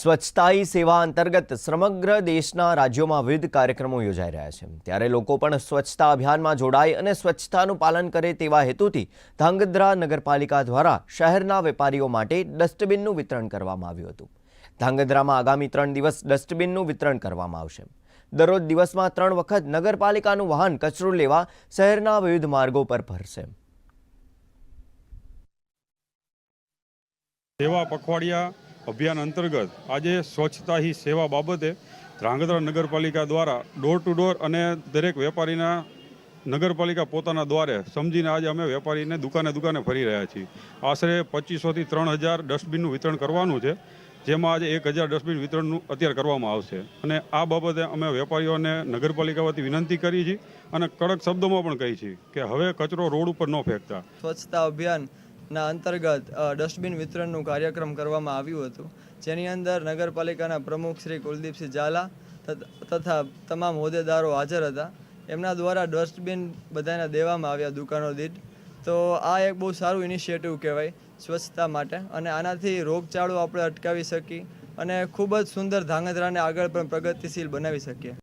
સ્વચ્છતા સેવા અંતર્ગત સમગ્ર દેશના રાજ્યોમાં વિવિધ કાર્યક્રમો યોજાઈ રહ્યા છે. ત્યારે લોકો પણ સ્વચ્છતા અભિયાનમાં જોડાય અને સ્વચ્છતાનું પાલન કરે તેવા હેતુથી ધાંગધ્રા નગરપાલિકા દ્વારા શહેરના વેપારીઓ માટે ડસ્ટબિનનું વિતરણ કરવામાં આવ્યું હતું. ધાંગધ્રામાં આગામી ત્રણ દિવસ ડસ્ટબિનનું વિતરણ કરવામાં આવશે. દરરોજ દિવસમાં ત્રણ વખત નગરપાલિકાનું વાહન કચરો લેવા શહેરના વિવિધ માર્ગો પર ફરશે. સેવા પખવાડિયા અભિયાન અંતર્ગત આજે સ્વચ્છતા હી સેવા બાબતે ધ્રાંગધ્રા નગરપાલિકા દ્વારા ડોર ટુ ડોર અને દરેક વેપારીના નગરપાલિકા પોતાના દ્વારે સમજીને આજે અમે વેપારીને દુકાને દુકાને ફરી રહ્યા છીએ. આશરે પચીસોથી ત્રણ હજાર ડસ્ટબિનનું વિતરણ કરવાનું છે, જેમાં આજે એક હજાર ડસ્ટબિન વિતરણનું અત્યારે કરવામાં આવશે. અને આ બાબતે અમે વેપારીઓને નગરપાલિકા વતી વિનંતી કરી છે અને કડક શબ્દોમાં પણ કહી છે કે હવે કચરો રોડ ઉપર ન ફેંકતા. સ્વચ્છતા અભિયાનના અંતર્ગત ડસ્ટબિન વિતરણનું કાર્યક્રમ કરવામાં આવ્યું હતું, જેની અંદર નગરપાલિકાના પ્રમુખ શ્રી કુલદીપસિંહ ઝાલા તથા તમામ હોદ્દેદારો હાજર હતા. એમના દ્વારા ડસ્ટબિન બધાને દેવામાં આવ્યા દુકાનો દીઠ. તો આ એક બહુ સારું ઇનિશિયેટિવ કહેવાય, સ્વચ્છતા માટે. અને આનાથી રોગચાળો આપણે અટકાવી શકીએ અને ખૂબ જ સુંદર ધાંગધ્રાને આગળ પણ પ્રગતિશીલ બનાવી શકીએ.